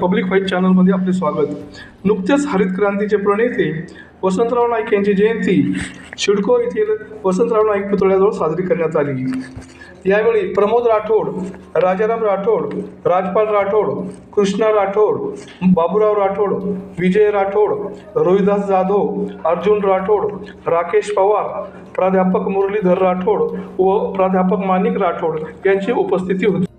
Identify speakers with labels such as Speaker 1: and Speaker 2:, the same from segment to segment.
Speaker 1: Public white चॅनलमध्ये आपले स्वागत. नुकतेच हरित क्रांतीचे प्रणेते वसंतराव नाईक यांची जयंती शिडको येथील वसंतराव नाईक पुतळ्याजवळ साजरी करण्यात आली. यावेळी प्रमोद राठोड राजाराम राठोड राजपाल राठोड कृष्णा राठोड बाबूराव राठोड विजय राठोड रोहिदास जाधव अर्जुन राठोड राकेश पवार प्राध्यापक मुरलीधर राठोड व प्राध्यापक माणिक राठोड यांची उपस्थिती होती.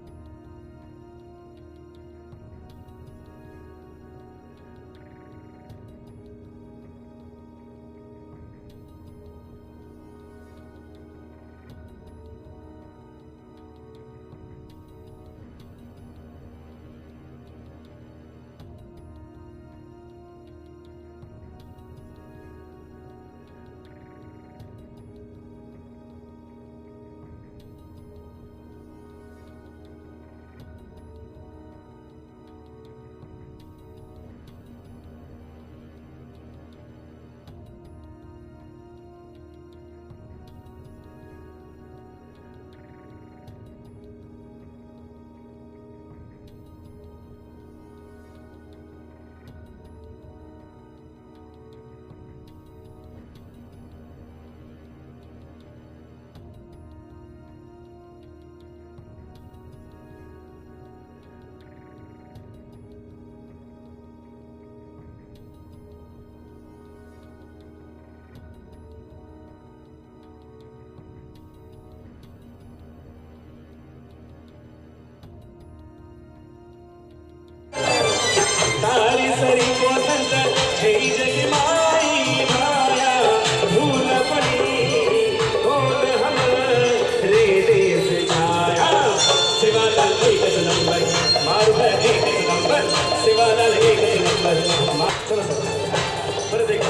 Speaker 2: परत एक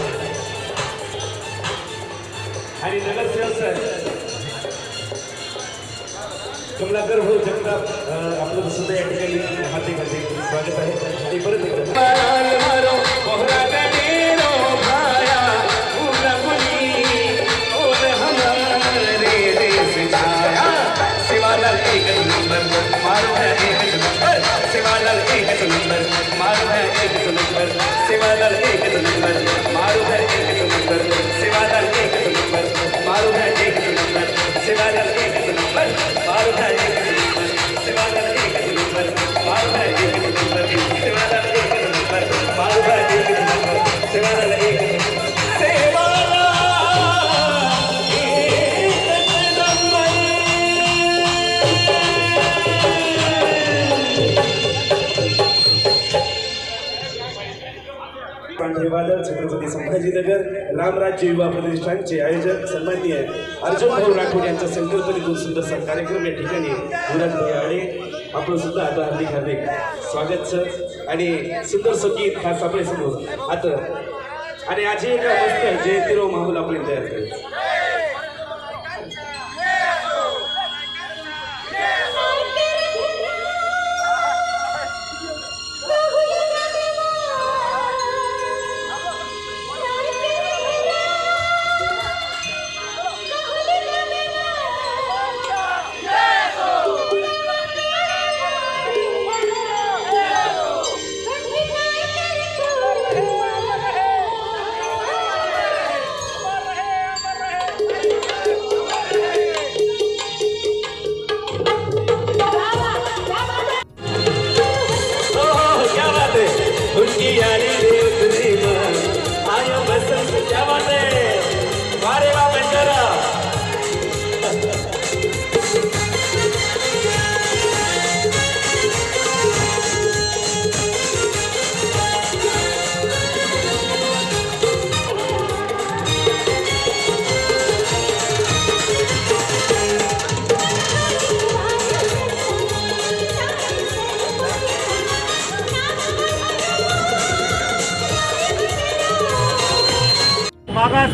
Speaker 2: आणि नगरसेवक साहेब कमलाकर भाऊ जगताप आपलं सुद्धा या ठिकाणी हाती हाते स्वागत आहे. आणि परत एकदा. शिवालाल एकच नंबर मारू है एकच नंबर शिवालाल एकच नंबर मारू है एकच नंबर शिवालाल एकच नंबर मारू पांढरेवादळ छत्रपती संभाजीनगर रामराज्य युवा प्रतिष्ठानचे आयोजक सन्माननीय अर्जुन भाऊ राठोड यांच्या संकल्पनेतून सुंदरसा कार्यक्रम या ठिकाणी मुराद भाई आडे आपण सुद्धा आता हार्दिक हार्दिक स्वागत सर. आणि सुंदर गीत खास आपल्यासमोर आता आणि आजही एक मस्त जयंतीराव माहूल आपण तयार करेल.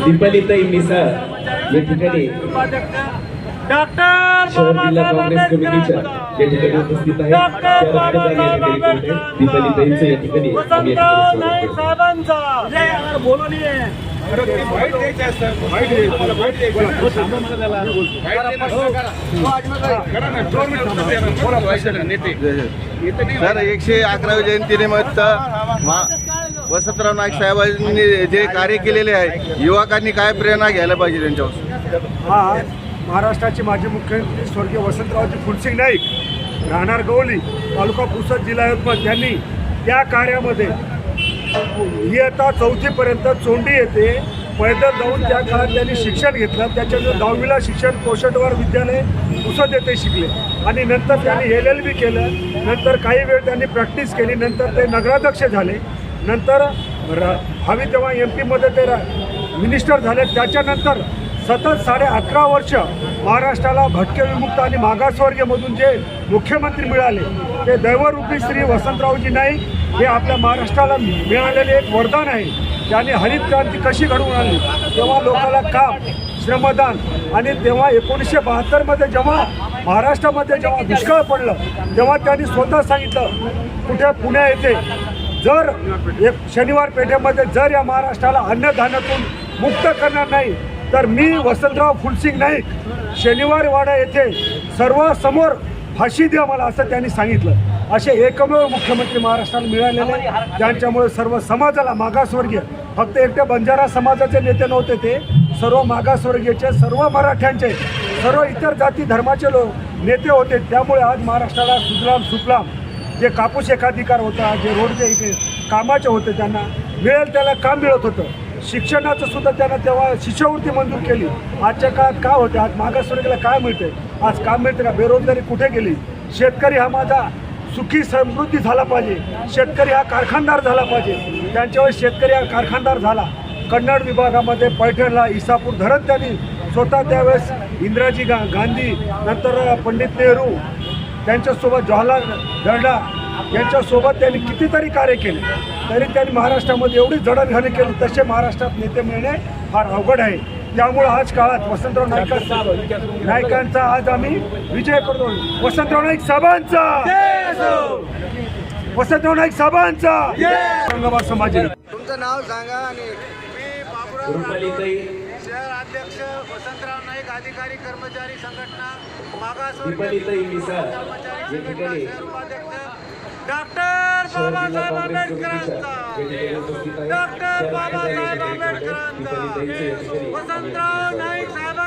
Speaker 2: दीपालीताई मिसा या ठिकाणी
Speaker 3: डॉक्टर
Speaker 4: शहर जिल्हा काँग्रेस कमिटीच्या या ठिकाणी उपस्थित रक्तदान या ठिकाणी
Speaker 5: एकशे जयंतीनिमित्त वसंतराव नाईक साहेबांनी जे कार्य केलेले आहे युवकांनी काय प्रेरणा घ्यायला पाहिजे त्यांच्यापासून
Speaker 6: हा महाराष्ट्राचे माजी मुख्यमंत्री स्वर्गीय वसंतरावजी फुलसिंग नाईक राहणार गवली तालुका पुसद जिल्हा यवतमाळ त्यांनी त्या कार्यामध्ये इयत्ता चौथीपर्यंत चोंडी येते पैदल जाऊन त्या काळात त्यांनी शिक्षण घेतलं. त्याच्यानंतर दहावीला शिक्षण कोशटवार विद्यालय पुसद येथे शिकले. आणि नंतर त्यांनी एल एल बी केलं. नंतर काही वेळ त्यांनी प्रॅक्टिस केली. नंतर ते नगराध्यक्ष झाले. नंतर र हवी तेव्हा एम पीमध्ये ते मिनिस्टर झाले. त्याच्यानंतर सतत साडे अकरा वर्ष महाराष्ट्राला भटके विमुक्त आणि मागासवर्गीयमधून जे मुख्यमंत्री मिळाले ते दैवरूपी श्री वसंतरावजी नाईक हे आपल्या महाराष्ट्राला मिळालेले एक वरदान आहे. त्याने हरित क्रांती कशी घडवून आणली? तेव्हा लोकांना काम श्रमदान आणि तेव्हा एकोणीसशे बहात्तरमध्ये जेव्हा महाराष्ट्रामध्ये जेव्हा दुष्काळ पडलं तेव्हा त्यांनी स्वतः सांगितलं कुठे पुण्या येथे जर एक शनिवार पेठेमध्ये जर या महाराष्ट्राला अन्नधान्यातून मुक्त करणार नाही तर मी वसंतराव फुलसिंग नाईक शनिवार वाडा येथे सर्वांसमोर फाशी द्या मला असं त्यांनी सांगितलं. असे एकमेव मुख्यमंत्री महाराष्ट्राला मिळालेले ज्यांच्यामुळे सर्व समाजाला मागासवर्गीय फक्त एकट्या बंजारा समाजाचे नेते नव्हते ते सर्व मागासवर्गीयचे सर्व मराठ्यांचे सर्व इतर जाती धर्माचे लोक नेते होते. त्यामुळे आज महाराष्ट्राला सुजलाम सुफलाम जे कापूस एकाधिकार होता जे रोडचे इकडे कामाचे होते त्यांना मिळेल त्याला काम मिळत होतं. शिक्षणाचं सुद्धा त्यांना तेव्हा शिष्यवृत्ती मंजूर केली. आजच्या काळात काय होते आज मागासवर्गीला काय मिळते? आज काम मिळते का? बेरोजगारी कुठे गेली? शेतकरी हा माझा सुखी समृद्धी झाला पाहिजे. शेतकरी हा कारखानदार झाला पाहिजे. त्यांच्यावर शेतकरी हा कारखानदार झाला. कन्नड विभागामध्ये पैठणला इसापूर धरण त्यांनी स्वतः त्यावेळेस इंदिराजी गा गांधी नंतर पंडित नेहरू त्यांच्यासोबत जवाहरलाल नर्मदा यांच्यासोबत त्यांनी कितीतरी कार्य केले. तरी त्यांनी महाराष्ट्रामध्ये एवढी जडणघडण केली तसे महाराष्ट्रात नेते मिळणे फार अवघड आहे. त्यामुळं आज काळात वसंतराव नाईकांचा नाईकांचा आज आम्ही विजय करतो. वसंतराव नाईक साहेबांचा! वसंतराव नाईक साहेबांचा! औरंगाबाद समाज
Speaker 5: तुमचं नाव सांगा आणि
Speaker 6: शहर अध्यक्ष वसंतराव अधिकारी कर्मचारी संघटना
Speaker 4: दीपाली ताई मिसाळ या ठिकाणी
Speaker 3: डॉक्टर बाबासाहेब आंबेडकरांचा. डॉक्टर बाबासाहेब
Speaker 4: आम्ही
Speaker 3: वसंतराव नाईक साहेबांचा